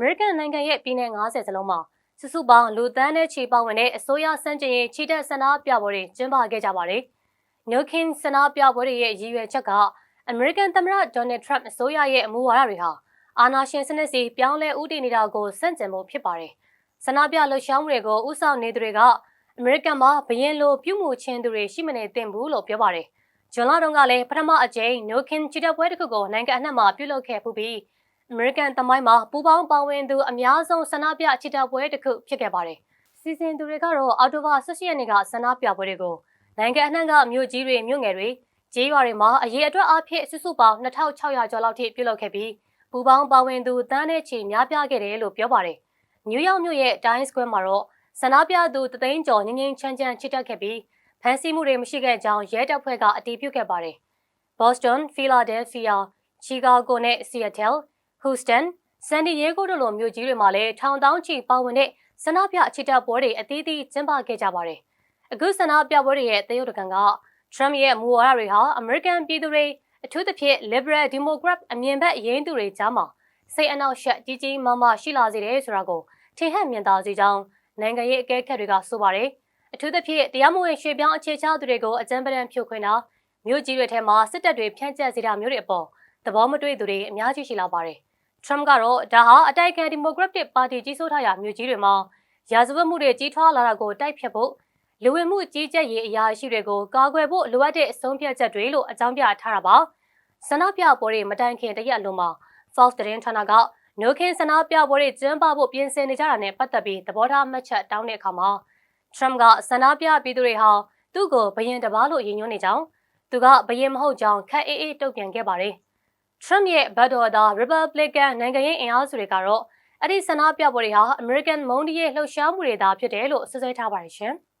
မေရိကန်နိုင်ငံရဲ့ပြည်내90စလုံးမှာစုစုပေါင်းလူသန်းနဲ့ချီပါဝင်တဲ့အစိုးရစံကျင်ရေးချီတက်ဆန္ဒပြပွဲတွေကျင်းပခဲ့ကြပါတယ်။ New King ဆန္ဒပြပွဲတွေရဲ့ရည်ရွယ်ချက်ကအမေရိကန်သမ္မတဒေါ်နယ်ထရမ့်အစိုးရရဲ့အမူဝါဒတွေဟာအာဏာရှင်စနစ်စီပြောင်းလဲဦးတည်နေတာကိုစန့်ကျင်ဖို့ဖြစ်ပါတယ်။ဆန္ဒပြလှုပ်ရှားမှုတွေကိုဥဆောင်နေသူတွေကအမေရိကန်မှာဘရင်လိုပြုမှုချင်းသူတွေရှိမနေသင့်ဘူးလို့ပြောပါတယ်။ဂျွန်လာတုန်းကလည်းပထမအကြိမ် New King ချီတက်ပွဲတစ်ခုကိုနိုင်ငံအနှံ့မှာပြုလုပ်ခဲ့ပူပြီး အမေရိကန်တမိုင်းမှာပူပေါင်းပါဝင်သူအများဆုံးဆန္ဒပြချီတက်ပွဲတစ်ခုဖြစ်ခဲ့ပါတယ်။စီစဉ်သူတွေကတော့အော်တိုဘာ18ရက်နေ့ကဆန္ဒပြပွဲတွေကိုနိုင်ငံအနှံ့ကမြို့ကြီးတွေမြို့ငယ်တွေကျေးရွာတွေမှာအရေးအတွက်အဖြစ်စုစုပေါင်း2600ကျော်လောက်ထိပြုလုပ်ခဲ့ပြီးပူပေါင်းပါဝင်သူတန်းတဲ့ချီများပြားခဲ့တယ်လို့ပြောပါတယ်။နယူးယောက်မြို့ရဲ့ Times Square မှာတော့ဆန္ဒပြသူတသိန်းကျော်ငင်းငင်းချမ်းချမ်းချစ်တက်ခဲ့ပြီးဖမ်းဆီးမှုတွေမရှိခဲ့ကြောင်းရဲတပ်ဖွဲ့ကအတည်ပြုခဲ့ပါတယ်။ Boston, Philadelphia, Chicago နဲ့ Seattle, Houston, San Diego တို့လိုမြို့ကြီးတွေမှာလည်းထောင်တောင်းချီပါဝင်တဲ့ဆန္ဒပြချစ်တက်ပွဲတွေအသီးသီးကျင်းပခဲ့ကြပါတယ်။အခုဆန္ဒပြပွဲတွေရဲ့တရုတ်တကန်က Trump ရဲ့မူဝါဒတွေဟာ American ပြည်သူတွေအထူးသဖြင့် Liberal Democrat အမြင်ဘက်ရင်းသူတွေကြားမှာစိတ်အနှောက်အယှက်ကြီးကြီးမားမားရှိလာစေတယ်ဆိုတာကိုထင်ဟပ်မြင်သာစေကြောင်းနိုင်ငံရေးအကဲခတ်တွေကဆိုပါတယ်။အထူးသဖြင့်တရားမဝင်ရွှေ့ပြောင်းအခြေချသူတွေကိုအကြမ်းပတမ်းဖြိုခွင်းတာမြို့ကြီးတွေထဲမှာစစ်တပ်တွေဖြန့်ကျက်စေတာမျိုးတွေအပေါ်သဘောမတွေ့သူတွေအများကြီးရှိလာပါတယ်။ Trump ကတော့ဒါဟာအတိုက်အခံ Democratic Party ကြီးစိုးထားရာမြို့ကြီးတွေမှာရာဇဝတ်မှုတွေကြီးထွားလာတာကိုတိုက်ဖြတ်ဖို့လူဝင်မှုကြီးကြပ်ရေးအရာရှိတွေကိုကာကွယ်ဖို့လိုအပ်တဲ့အဆုံးဖြတ်ချက်တွေလို့အကြောင်းပြထားတာပါ။ဆန္ဒပြပွဲတွေမတိုင်ခင်တရက်အလုံးမှာ Fox သတင်းဌာနကနိုခင်ဆန္ဒပြပွဲတွေကျင်းပဖို့ပြင်ဆင်နေကြတာနဲ့ပတ်သက်ပြီးသဘောထားမှတ်ချက်တောင်းတဲ့အခါမှာ Trump ကဆန္ဒပြပြည်သူတွေဟာသူ့ကိုဘယင်တပားလို့ရည်ညွှန်းနေကြောင်းသူကဘယင်မဟုတ်ကြောင်းခက်အေးအေးတုံ့ပြန်ခဲ့ပါတယ်။ Trump ရဲ့ဘတ်တော်သား Republican နိုင်ငံရေးအင်အားစုတွေကတော့အဲ့ဒီဆန္ဒပြပွဲတွေဟာ American မုန်းတီးရေးလှုပ်ရှားမှုတွေသာဖြစ်တယ်လို့ဆွဆွဲထားပါတယ်ရှင်။